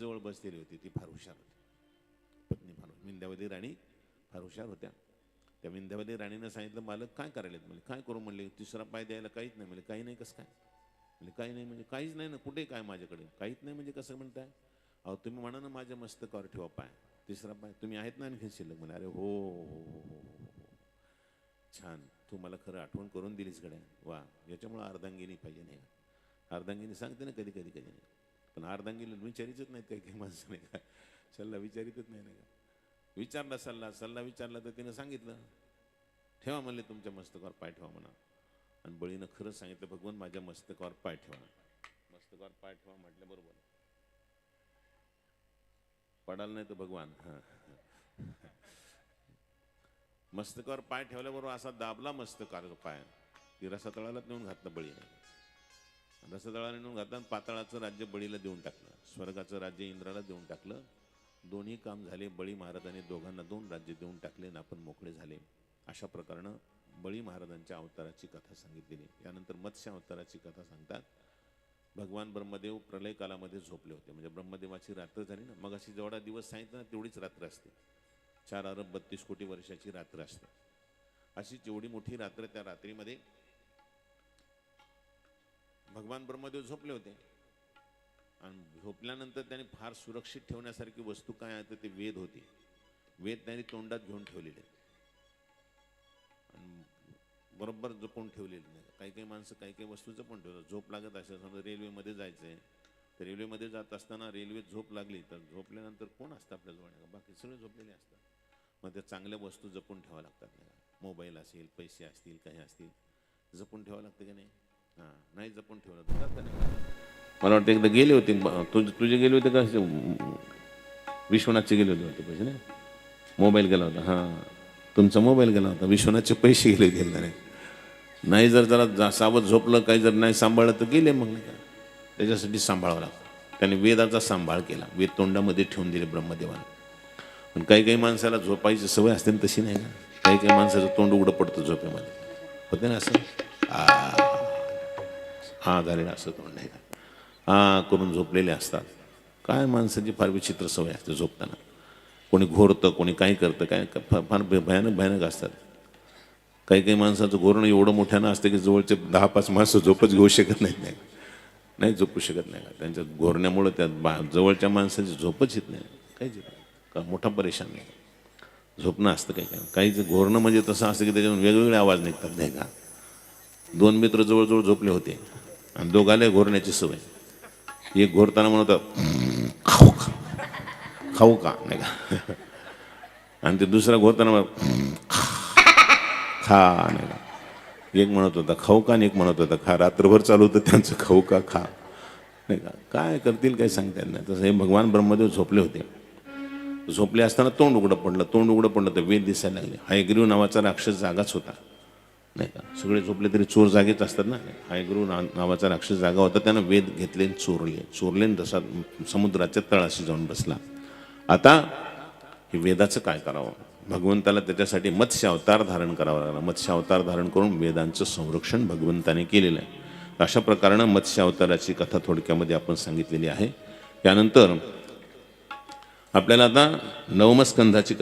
जवळ बसलेली होती ती फार हुशार होती. पत्नी फार विंध्यावती राणी फार हुशार होत्या. त्या विंध्यावती राणीनं सांगितलं मालक काय करायला म्हणजे काय करू? म्हणले तिसरा पाय द्यायला काहीच नाही. म्हणजे काही नाही कसं काय? म्हणजे काही नाही म्हणजे काहीच नाही ना कुठे काय माझ्याकडे? काहीच नाही म्हणजे कसं म्हणताय? अहो तुम्ही म्हणा ना माझ्या मस्तकावर ठेवा पाय. तिसरा पाय तुम्ही आहेत ना आणखी शिल्लक? म्हणे अरे हो हो, हो हो हो हो छान. तू मला खरं आठवण करून दिलीस गड्या. वा याच्यामुळं अर्धांगिनी पाहिजे नाही अर्धांगिनी सांगते ना कधी कधी कधी नाही पण अर्धांगिनी विचारितच नाहीत काही काही माणसं नाही का? सल्ला विचारितच नाही ना का? विचारला सल्ला सल्ला विचारला तर तिनं सांगितलं ठेवा म्हणले तुमच्या मस्तकावर पाय ठेवा म्हणा. आणि बळीनं खरंच सांगितलं भगवान माझ्या मस्तकावर पाय ठेवा मस्तकावर पाय ठेवा म्हटलं बरोबर. पडाल नाही तर भगवान. हां. मस्तकावर पाय ठेवल्याबरोबर असा दाबला मस्तकार पाय. ती रसातळाला नेऊन घातलं बळीने. रसदळाने नेऊन घातला आणि पाताळाचं राज्य बळीला देऊन टाकलं स्वर्गाचं राज्य इंद्राला देऊन टाकलं. दोन्ही काम झाले बळी महाराजांनी दोघांना दोन राज्य देऊन टाकले आणि आपण मोकळे झाले. अशा प्रकारनं बळी महाराजांच्या अवताराची कथा सांगितलेली. यानंतर मत्स्य अवताराची कथा सांगतात. भगवान ब्रह्मदेव प्रलय कालामध्ये झोपले होते. म्हणजे ब्रह्मदेवाची रात्र झाली ना. मग अशी जेवढा दिवस सांगितलं ना तेवढीच रात्र असते. चार अरब बत्तीस कोटी वर्षाची रात्र असते. अशी जेवढी मोठी रात्र त्या रात्रीमध्ये भगवान ब्रह्मदेव झोपले होते. आणि झोपल्यानंतर त्याने फार सुरक्षित ठेवण्यासारखी वस्तू काय आहे तर ते वेद होते. वेद त्यांनी तोंडात घेऊन ठेवलेले. आणि बरोबर जपून ठेवलेले नाही. काही काही माणसं काही काही वस्तू जपून ठेवतात. झोप लागत असेल समजा रेल्वेमध्ये जायचं आहे तर रेल्वेमध्ये जात असताना रेल्वेत झोप लागली तर झोपल्यानंतर कोण असतं आपल्याजवळ नाही बाकी सगळे झोपलेले असतात. मग त्या चांगल्या वस्तू जपून ठेवा लागतात नाही मोबाईल असेल पैसे असतील काही असतील जपून ठेवावं लागतं की नाही? नाही जपून ठेवलं नाही. मला वाटतं एकदा गेले होते तुझे तुझे गेले होते का? विश्वनाथचे गेले होते वाटतं पैसे नाही? मोबाईल गेला होता हां. तुमचा मोबाईल गेला होता विश्वनाथचे पैसे गेले गेले नाही? नाही जर जरा जा- सावध झोपलं काही जर नाही सांभाळलं तर गेले मग नाही का? त्याच्यासाठी सांभाळावं लागतं. त्याने वेदाचा सांभाळ केला वेद तोंडामध्ये ठेवून दिले ब्रह्मदेवाने पण काही काही माणसाला झोपायची सवय असते ना तशी नाही का? काही काही माणसाचं तोंड उघडं पडतं झोपेमध्ये. होते ना असं? आ. हा झालेलं असं तोंड नाही का हा करून झोपलेले असतात. काय माणसाची फार विचित्र सवय असते झोपताना. कोणी घोरतं कोणी काय करतं काय फार भयानक भयानक असतात. काही काही माणसाचं घोरणं एवढं मोठ्यानं असतं की जवळचे दहा पाच माणसं झोपच घेऊ शकत नाहीत. नाही नाही झोपू शकत नाही. का त्यांच्या घोरण्यामुळं त्या बा जवळच्या माणसाची झोपच येत नाही. काहीच येत नाही. का मोठा परेशान नाही. झोपणं असतं काही काही. काहीच घोरणं म्हणजे तसं असतं की त्याच्यातून वेगवेगळे आवाज निघतात नाही का? दोन मित्र जवळजवळ झोपले होते. आणि दोघाले घोरण्याची सवय. एक घोरताना म्हणत होता, खाऊ का? खाऊ का? नाही का? आणि ते दुसरा घोरताना म्हणत, खा नाही का? एक म्हणत होता खाऊ का? आणि एक म्हणत होता खा. रात्रभर चालू होतं त्यांचं खाऊ का? खा. नाही का? काय करतील काही सांगता येत नाही. तसं हे भगवान ब्रह्मदेव झोपले होते. झोपले असताना तोंड उघडं पडलं तोंड उघडं पडलं तर वेद दिसायला लागले. हायग्रीव नावाचा राक्षस जागाच होता. नाही का? सगळे झोपले तरी चोर जागेच असतात ना. हायग्रीव ना नावाचा राक्षस जागा होता त्यानं वेद घेतले चोरले. चोरले आणि तसा समुद्राच्या तळाशी जाऊन बसला. आता हे वेदाचं काय करावं? भगवंताला त्याच्यासाठी मत्स्य अवतार धारण करावा लागला. मत्स्य अवतार धारण करून वेदांचं संरक्षण भगवंताने केलेलं आहे. अशा प्रकारानं मत्स्य अवताराची कथा थोडक्यामध्ये आपण सांगितलेली आहे. त्यानंतर आपल्याला आता नवमस्कंधाची